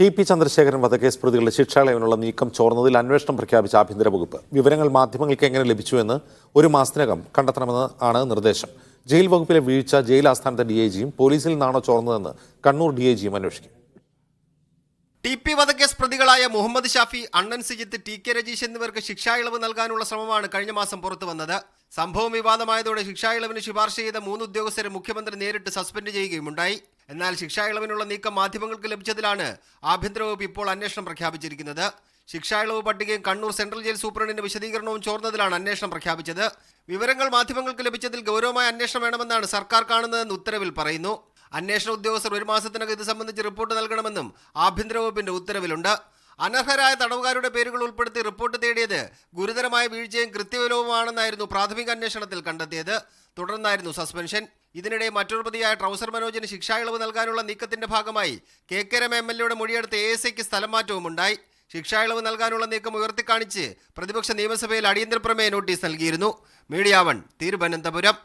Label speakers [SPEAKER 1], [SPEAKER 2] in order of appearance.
[SPEAKER 1] T P Chandrasekharan വധക്കേസ് പ്രതികളുടെ ശിക്ഷാളയവിനുള്ള നീക്കം ചോർന്നതിൽ അന്വേഷണം പ്രഖ്യാപിച്ച ആഭ്യന്തര വകുപ്പ്. വിവരങ്ങൾ മാധ്യമങ്ങൾക്ക് എങ്ങനെ ലഭിച്ചുവെന്ന് ഒരു മാസത്തിനകം കണ്ടെത്തണമെന്ന് ആണ് നിർദ്ദേശം. ജയിൽ വകുപ്പിലെ വീഴ്ച ജയിൽ ആസ്ഥാനത്തെ ഡി ഐ ജിയും പോലീസിൽ നിന്നാണോ ചോർന്നതെന്ന് കണ്ണൂർ ഡി ഐ ജിയും അന്വേഷിക്കും.
[SPEAKER 2] ടി പി വധക്കേസ് പ്രതികളായ മുഹമ്മദ് ഷാഫി അണ്ണൻ സിജിത്ത് ടി കെ രജീഷ് എന്നിവർക്ക് ശിക്ഷാ ഇളവ് നൽകാനുള്ള ശ്രമമാണ് കഴിഞ്ഞ മാസം പുറത്തു വന്നത്. സംഭവം വിവാദമായതോടെ ശിക്ഷാ ഇളവിന് ശുപാർശ ചെയ്ത മൂന്ന് ഉദ്യോഗസ്ഥരെ മുഖ്യമന്ത്രി നേരിട്ട് സസ്പെൻഡ് ചെയ്യുകയുമുണ്ടായി. എന്നാൽ ശിക്ഷാ ഇളവിനുള്ള നീക്കം മാധ്യമങ്ങൾക്ക് ലഭിച്ചതിലാണ് ആഭ്യന്തര വകുപ്പ് ഇപ്പോൾ അന്വേഷണം പ്രഖ്യാപിച്ചിരിക്കുന്നത്. ശിക്ഷാ ഇളവ് പട്ടികയും കണ്ണൂർ സെൻട്രൽ ജയിൽ സൂപ്രണ്ടിന്റെ വിശദീകരണവും ചോർന്നതിലാണ് അന്വേഷണം പ്രഖ്യാപിച്ചത്. വിവരങ്ങൾ മാധ്യമങ്ങൾക്ക് ലഭിച്ചതിൽ ഗൗരവമായ അന്വേഷണം വേണമെന്നാണ് സർക്കാർ കാണുന്നതെന്ന് ഉത്തരവിൽ പറയുന്നു. അന്വേഷണ ഉദ്യോഗസ്ഥർ ഒരു മാസത്തിനകം ഇത് സംബന്ധിച്ച് റിപ്പോർട്ട് നൽകണമെന്നും ആഭ്യന്തര വകുപ്പിന്റെ ഉത്തരവിലുണ്ട്. അനർഹരായ തടവുകാരുടെ പേരുകൾ ഉൾപ്പെടുത്തി റിപ്പോർട്ട് തേടിയത് ഗുരുതരമായ വീഴ്ചയും കൃത്യവിലവുമാണെന്നായിരുന്നു പ്രാഥമിക അന്വേഷണത്തിൽ കണ്ടെത്തിയത്. തുടർന്നായിരുന്നു സസ്പെൻഷൻ. ഇതിനിടെ മറ്റൊരു പ്രതിയായ ട്രൗസർ മനോജിന് ശിക്ഷാ ഇളവ് നൽകാനുള്ള നീക്കത്തിന്റെ ഭാഗമായി K K Rama M L എയുടെ മൊഴിയെടുത്ത് എ എസ് ഐക്ക് സ്ഥലം മാറ്റവും ഉണ്ടായി ശിക്ഷാ ഇളവ് നൽകാനുള്ള നീക്കം ഉയർത്തിക്കാണിച്ച് പ്രതിപക്ഷ നിയമസഭയിൽ അടിയന്തര പ്രമേയ നോട്ടീസ് നൽകിയിരുന്നു. Media one Thiruvananthapuram.